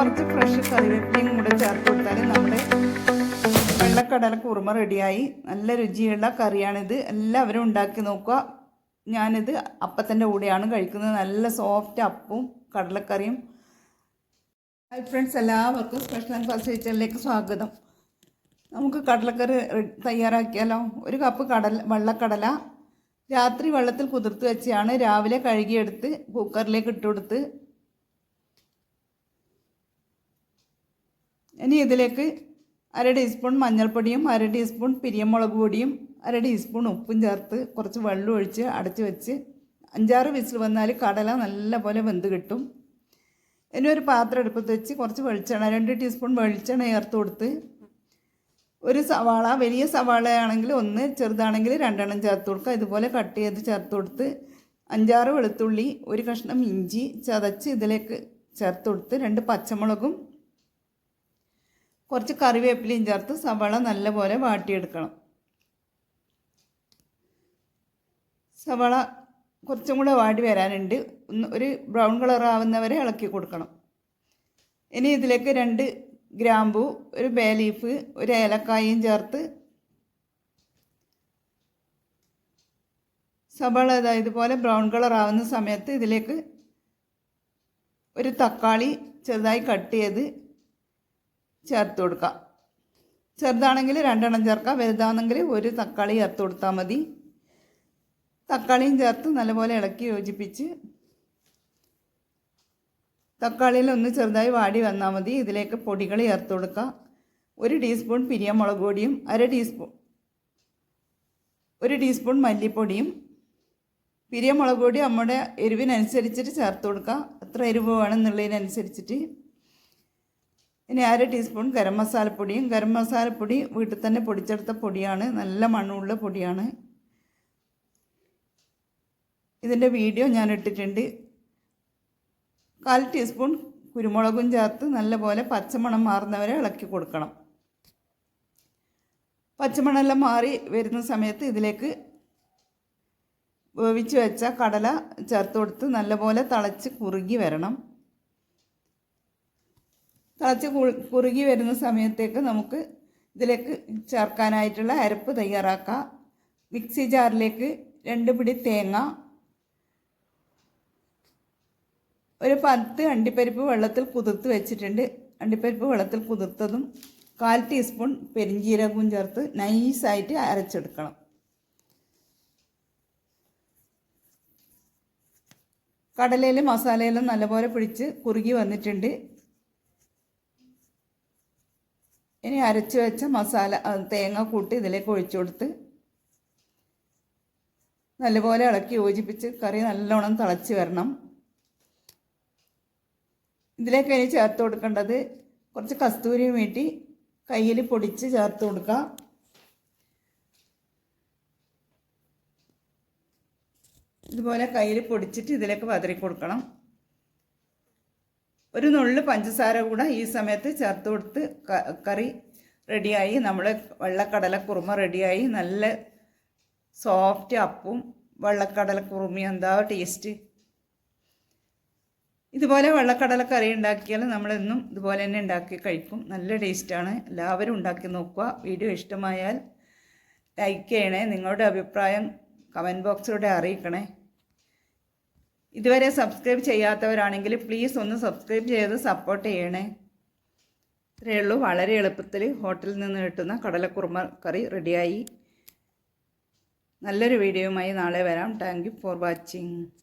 കുറച്ച് ഫ്രഷ് കറിവേപ്പിലയും കൂടെ ചേർത്ത് കൊടുത്താൽ നമ്മുടെ വെള്ളക്കടല കുറുമ റെഡിയായി നല്ല രുചിയുള്ള കറിയാണിത്. എല്ലാവരും ഉണ്ടാക്കി നോക്കുക. ഞാനിത് അപ്പത്തിന്റെ കൂടെയാണ് കഴിക്കുന്നത്. നല്ല സോഫ്റ്റ് അപ്പും കടലക്കറിയും. ഹായ് ഫ്രണ്ട്സ് എല്ലാവർക്കും സ്പെഷ്യൽ ആൻഡ് ഫസ്റ്റ് കിച്ചണിലേക്ക് സ്വാഗതം. നമുക്ക് കടലക്കറി തയ്യാറാക്കിയാലോ? ഒരു കപ്പ് കടൽ വെള്ളക്കടല. രാത്രി വെള്ളത്തിൽ കുതിർത്ത് വെച്ചാണ് രാവിലെ കഴുകിയെടുത്ത് കുക്കറിലേക്ക് ഇട്ട് കൊടുത്ത് ഇനി ഇതിലേക്ക് അര ടീസ്പൂൺ മഞ്ഞൾപ്പൊടിയും അര ടീസ്പൂൺ പിരിയമുളക് പൊടിയും അര ടീസ്പൂൺ ഉപ്പും ചേർത്ത് കുറച്ച് വെള്ളം ഒഴിച്ച് അടച്ച് വെച്ച് അഞ്ചാറ് വിസിൽ വന്നാൽ കടല നല്ലപോലെ വെന്ത് കിട്ടും. ഇനി ഒരു പാത്രം എടുപ്പത്ത് വെച്ച് കുറച്ച് വെളിച്ചെണ്ണ രണ്ട് ടീസ്പൂൺ വെളിച്ചെണ്ണ ചേർത്ത് കൊടുത്ത് ഒരു സവാള വലിയ സവാളയാണെങ്കിൽ ഒന്ന് ചെറുതാണെങ്കിൽ രണ്ടെണ്ണം ചേർത്ത് കൊടുക്കുക. ഇതുപോലെ കട്ട് ചെയ്ത് ചേർത്ത് കൊടുത്ത് അഞ്ചാറ് വെളുത്തുള്ളി ഒരു കഷ്ണം ഇഞ്ചി ചതച്ച് ഇതിലേക്ക് ചേർത്ത് കൊടുത്ത് രണ്ട് പച്ചമുളകും കുറച്ച് കറിവേപ്പിലയും ചേർത്ത് സവാള നല്ലപോലെ വാട്ടിയെടുക്കണം. സവാള കുറച്ചും കൂടെ വാടി വരാനുണ്ട്. ഒന്ന് ഒരു ബ്രൗൺ കളർ ആവുന്നവരെ ഇളക്കി കൊടുക്കണം. ഇനി ഇതിലേക്ക് രണ്ട് ഗ്രാമ്പു ഒരു ബേ ലീഫ് ഒരു ഏലക്കായും ചേർത്ത് സവാള ഇതാ ഇതുപോലെ ബ്രൗൺ കളർ ആവുന്ന സമയത്ത് ഇതിലേക്ക് ഒരു തക്കാളി ചെറുതായി കട്ട് ചെയ്ത് ചേർത്ത് കൊടുക്കാം. ചെറുതാണെങ്കിൽ രണ്ടെണ്ണം ചേർക്കാം വലുതാണെങ്കിൽ ഒരു തക്കാളി ചേർത്ത് കൊടുത്താൽ മതി. തക്കാളിയും ചേർത്ത് നല്ലപോലെ ഇളക്കി യോജിപ്പിച്ച് തക്കാളിയിൽ ഒന്ന് ചെറുതായി വാടി വന്നാൽ മതി. ഇതിലേക്ക് പൊടികൾ ചേർത്ത് കൊടുക്കുക ഒരു ടീസ്പൂൺ പിരിയമുളക് പൊടിയും അര ടീസ്പൂൺ ഒരു ടീസ്പൂൺ മല്ലിപ്പൊടിയും. പിരിയമുളക് പൊടി നമ്മുടെ എരിവിനനുസരിച്ചിട്ട് ചേർത്ത് കൊടുക്കുക എത്ര എരിവ് വേണമെന്നുള്ളതിനനുസരിച്ചിട്ട്. ഇനി അര ടീസ്പൂൺ ഗരം മസാലപ്പൊടിയും ഗരം മസാലപ്പൊടി വീട്ടിൽ തന്നെ പൊടിച്ചെടുത്ത പൊടിയാണ്. നല്ല മണ്ണുള്ള പൊടിയാണ്. ഇതിന്റെ വീഡിയോ ഞാൻ ഇട്ടിട്ടുണ്ട്. കാൽ ടീസ്പൂൺ കുരുമുളകും ചേർത്ത് നല്ലപോലെ പച്ചമണം മാറുന്നവരെ ഇളക്കി കൊടുക്കണം. പച്ചമണമെല്ലാം മാറി വരുന്ന സമയത്ത് ഇതിലേക്ക് വേവിച്ച് വെച്ച കടല ചേർത്ത് കൊടുത്ത് നല്ലപോലെ തിളച്ച് കുറുകി വരണം. തിളച്ച് കുറുകി വരുന്ന സമയത്തേക്ക് നമുക്ക് ഇതിലേക്ക് ചേർക്കാനായിട്ടുള്ള അരപ്പ് തയ്യാറാക്കാം. മിക്സി ജാറിലേക്ക് രണ്ട് പിടി തേങ്ങ ഒരു പത്ത് അണ്ടിപ്പരിപ്പ് വെള്ളത്തിൽ കുതിർത്ത് വെച്ചിട്ടുണ്ട്. അണ്ടിപ്പരിപ്പ് വെള്ളത്തിൽ കുതിർത്തതും കാൽ ടീസ്പൂൺ പെരിഞ്ചീരകവും ചേർത്ത് നൈസായിട്ട് അരച്ചെടുക്കണം. കടലയിൽ മസാലയെല്ലാം നല്ലപോലെ പിടിച്ച് കുറുകി വന്നിട്ടുണ്ട്. ഇനി അരച്ച് വെച്ച മസാല തേങ്ങ കൂട്ടി ഇതിലേക്ക് ഒഴിച്ചു കൊടുത്ത് നല്ലപോലെ ഇളക്കി യോജിപ്പിച്ച് കറി നല്ലോണം തിളച്ച് വരണം. ഇതിലേക്ക് ഇനി ചേർത്ത് കൊടുക്കേണ്ടത് കുറച്ച് കസ്തൂരി വീട്ടി കയ്യിൽ പൊടിച്ച് ചേർത്ത് കൊടുക്കുക. ഇതുപോലെ കയ്യിൽ പൊടിച്ചിട്ട് ഇതിലേക്ക് പതറി കൊടുക്കണം. ഒരു നുള്ളു പഞ്ചസാര കൂടെ ഈ സമയത്ത് ചേർത്ത് കൊടുത്ത് കറി റെഡിയായി. നമ്മുടെ വെള്ളക്കടല കുറുമ റെഡിയായി. നല്ല സോഫ്റ്റ് അപ്പും വെള്ളക്കടല കുറുമയും എന്താ ടേസ്റ്റ്? ഇതുപോലെ വെള്ളക്കടല കറി ഉണ്ടാക്കിയാൽ നമ്മളെന്നും ഇതുപോലെ തന്നെ ഉണ്ടാക്കി കഴിക്കും. നല്ല ടേസ്റ്റാണ്. എല്ലാവരും ഉണ്ടാക്കി നോക്കുക. വീഡിയോ ഇഷ്ടമായാൽ ലൈക്ക് ചെയ്യണേ. നിങ്ങളുടെ അഭിപ്രായം കമന്റ് ബോക്സിലൂടെ അറിയിക്കണേ. ഇതുവരെ സബ്സ്ക്രൈബ് ചെയ്യാത്തവരാണെങ്കിൽ പ്ലീസ് ഒന്ന് സബ്സ്ക്രൈബ് ചെയ്ത് സപ്പോർട്ട് ചെയ്യണേ. ഇത്രയേ ഉള്ളൂ. വളരെ എളുപ്പത്തിൽ ഹോട്ടലിൽ നിന്ന് കിട്ടുന്ന കടലക്കുറുമ കറി റെഡിയായി നല്ലൊരു വീഡിയോയുമായി നാളെ വരാം. Thank for watching